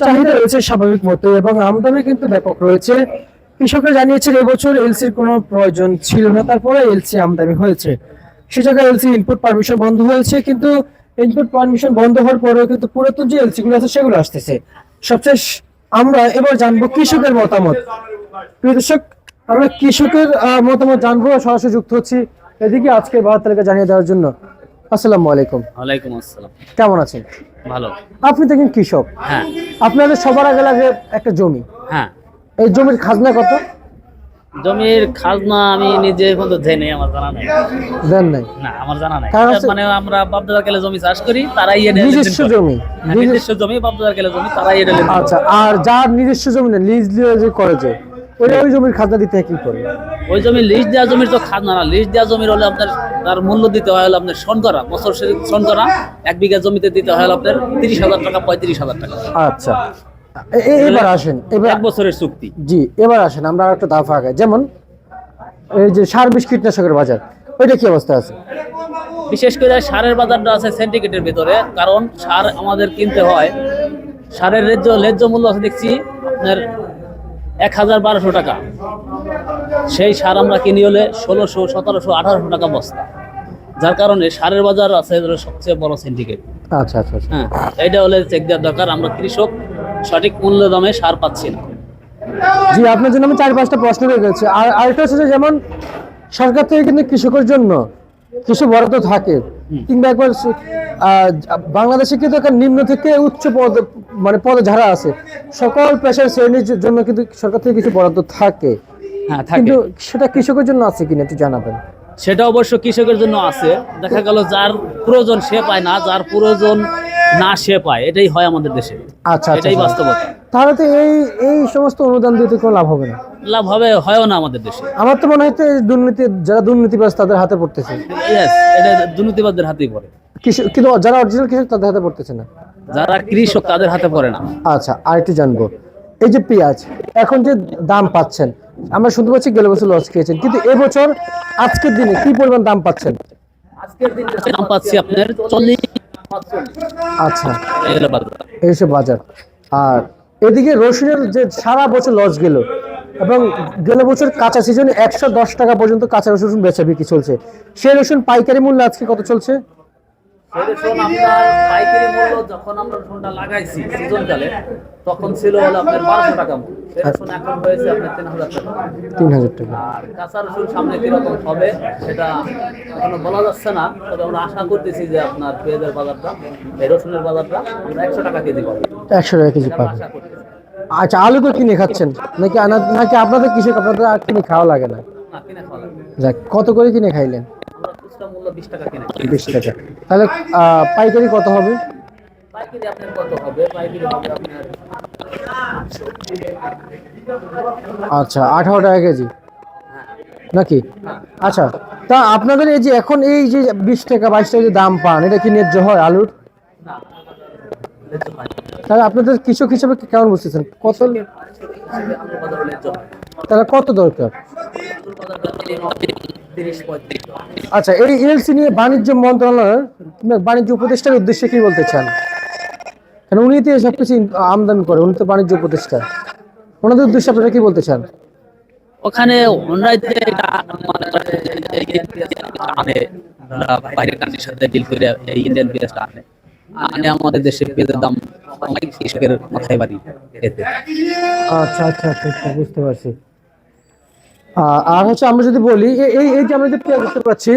চাহিদা রয়েছে স্বাভাবিক মতো এবং আমদানি কিন্তু ব্যাপক রয়েছে। কৃষকরা জানিয়েছেন, এবছর এলসির কোনো প্রয়োজন ছিল না, তারপরে এলসি আমদানি হয়েছে। সে জায়গায় এলসি ইনপুট পারমিশন বন্ধ হয়েছে, কিন্তু ইনপুট পারমিশন বন্ধ হওয়ার পরেও কিন্তু পুরাতন যে এলসি গুলো আছে, সেগুলো আসতেছে। সবচেয়ে আমরা এবার জানব কৃষকের মতামত। দর্শক, আমরা কৃষকের মতামত জানব, সরাসরি যুক্ত হচ্ছি এদিকে আজকে বাজার তালিকা জানিয়ে দেওয়ার জন্য। আসসালামু আলাইকুম। ওয়ালাইকুম আসসালাম। কেমন আছেন? ভালো। আপনি দেখেন কৃষক হ্যাঁ। আপনাদের সবার আগে লাগে একটা জমি। হ্যাঁ। এই জমির খাজনা কত? জমির খাজনা আমি নিজে পর্যন্ত জেনে আমার জানা নেই। দেন নাই? না আমার জানা নাই। মানে আমরা বাপদাদার কেলে জমি চাষ করি তারাই এটা নিজস্ব জমি। হ্যাঁ, নিজস্ব জমি বাপদাদার কেলে জমি তারাই এটা আচ্ছা আর যার নিজস্ব জমি না লিজ দিয়ে যে করে যে। ওই জমির খাজনা দিতে কি করে? ওই জমি লিজ দেওয়া জমির তো খাজনা না। লিজ দেওয়া জমির হলে আপনার তার মূল্য দিতে হয় হলো আপনার বছর এক বিঘা জমিতে দিতে হয় আপনার তিরিশ হাজার টাকা পঁয়ত্রিশ হাজার টাকা। আচ্ছা। এবার আসেন এবার এক বছরের চুক্তি। জি এবার আসেন আমরা একটা দাফা আগে যেমন এই যে সার বিষ কীটনাশকের বাজার ওইটা কি অবস্থা আছে? বিশেষ করে সারের বাজারটা আছে সিন্ডিকেটের ভিতরে কারণ সার আমাদের কিনতে হয়। সারের ন্যায্য ন্যায্য মূল্য আছে দেখছি আপনার এক হাজার বারোশো টাকা। সেই সার আমরা কিনি হলে ষোলোশো সতেরোশো আঠারোশো টাকা বস্তা। যার কারণে সারের বাজার আছে সবচেয়ে বড় সিন্ডিকেট আচ্ছা আচ্ছা আচ্ছা। হ্যাঁ এটা হলে চেক দেওয়ার দরকার। আমরা কৃষক সঠিক মূল্য দামে সার পাচ্ছি না। জি আপনার জন্য আমি চার পাঁচটা প্রশ্ন রয়ে গেছে আর আরেকটা হচ্ছে যেমন সরকার থেকে কিন্তু কৃষকের জন্য কিছু বরাদ্দ থাকে। কিংবা একবার বাংলাদেশে কিন্তু একটা নিম্ন থেকে উচ্চ পদ মানে পদে যারা আছে। সকল পেশার শ্রেণির জন্য কিন্তু সরকার থেকে কিছু বরাদ্দ থাকে। হ্যাঁ কিন্তু সেটা কৃষকের জন্য আছে কিনা একটু জানাবেন। সেটা অবশ্য কৃষকের জন্য আছে। দেখা গেল যার প্রয়োজন সে পায় না যার প্রয়োজন না সে পায়। এটাই হয় আমাদের দেশে। আচ্ছা আচ্ছা এটাই আচ্ছা। বাস্তবতা। তাহলে তো এই এই সমস্ত অনুদান দিতে কোনো লাভ হবে না। লাভ হবে হয়ও না আমাদের দেশে। আমার তো মনে হয় দুর্নীতি যারা দুর্নীতিবাজ তাদের হাতে পড়তেছে। এটা দুর্নীতিবাদদের হাতেই পড়ে। কিন্তু যারা অরিজিনাল কৃষক তাদের হাতে পড়তেছে না। যারা কৃষক তাদের হাতে পড়ে না। আচ্ছা আরেকটু জানব। এই যে পেঁয়াজ এখন যে দাম পাচ্ছেন আমরা শুনতে পাচ্ছি গেলে বছর লস খেয়েছেন কিন্তু এবছর আজকের দিনে কি পরিমাণ দাম পাচ্ছেন? আজকের দিন দাম পাচ্ছি আপনার চল্লিশ আচ্ছা। এইসব বাজার। আর এদিকে রসুনের যে সারা বছর লস গেল এবং গেল বছর কাঁচা সিজনে একশো দশ টাকা পর্যন্ত কাঁচা রসুন বেচা বিক্রি চলছে। সেই রসুন পাইকারি মূল্য আজকে কত চলছে? সেই রসুন পাইকারি মূল্য যখন আমরা রসুনটা লাগাইছি সিজনকালে তখন ছিল হলো আপনার বারোশো টাকা মূল্য। এখন হয়েছে আপনার তিন হাজার টাকা তিন হাজার টাকা। আর কাঁচা রসুন সামনে কীরকম হবে সেটা এখনও বলা যাচ্ছে না তবে আমরা আশা করতেছি যে আপনার পেঁয়াজের বাজারটা এই রসুনের বাজারটা আমরা একশো টাকা কেজি পাবো। একশো টাকা কেজি আচ্ছা আলু তো কিনে খাচ্ছেন? নাকি নাকি আপনাদের কৃষক আপনাদের আর কিনে খাওয়া লাগে না। যাক কত করে কিনে খাইলেন? খুচরা মূল্য বিশ টাকা কিনে। বিশ টাকা। তাহলে পাইকারি কত হবে? পাইকারি আপনার কত হবে? পাইকারি হবে আপনার আচ্ছা আঠারো টাকা কেজি। নাকি? আচ্ছা তা আপনাদের এই যে এখন এই যে বিশ টাকা বাইশ টাকা যে দাম পান এটা কি ন্যায্য হয় আলুর? না। তাহলে আপনাদের কৃষক হিসেবে কেমন বুঝতেছেন? কত। তাহলে কত দরকার? আচ্ছা এই এলসি নিয়ে বাণিজ্য মন্ত্রণালয়ের বাণিজ্য উপদেষ্টার উদ্দেশ্যে কি বলতে চান? কারণ উনি তো সব কিছু আমদানি করে উনি তো বাণিজ্য উপদেষ্টা। ওনাদের উদ্দেশ্যে আপনারা কি বলতে চান? ওখানে যে আনে বাইরের কান্ট্রির সাথে ডিল করে ইন্ডিয়ান পেঁয়াজটা আনে। আনে আমাদের দেশে পেঁয়াজের দাম অনেক কৃষকের মাথায় বাড়ি আচ্ছা আচ্ছা আচ্ছা আচ্ছা, বুঝতে পারছি। আর হচ্ছে আমরা যদি বলি এই এই যে আমরা যে পেঁয়াজ দেখতে পাচ্ছি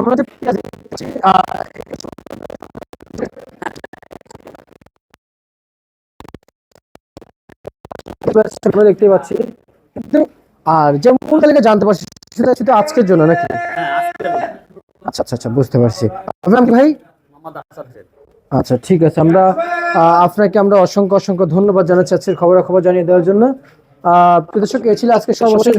আমরা যে পেঁয়াজ দেখতে পাচ্ছি, কিন্তু আর যেমন তালিকা জানতে পারছি সেটা শুধু আজকের জন্য নাকি? আচ্ছা আচ্ছা আচ্ছা বুঝতে পারছি। আপনার ভাই? আচ্ছা ঠিক আছে আমরা আপনাকে আমরা অসংখ্য অসংখ্য ধন্যবাদ জানাচ্ছি আজকের খবরাখবর জানিয়ে দেওয়ার জন্য। আহ প্রিয় দর্শক এ ছিল আজকে সর্বশেষ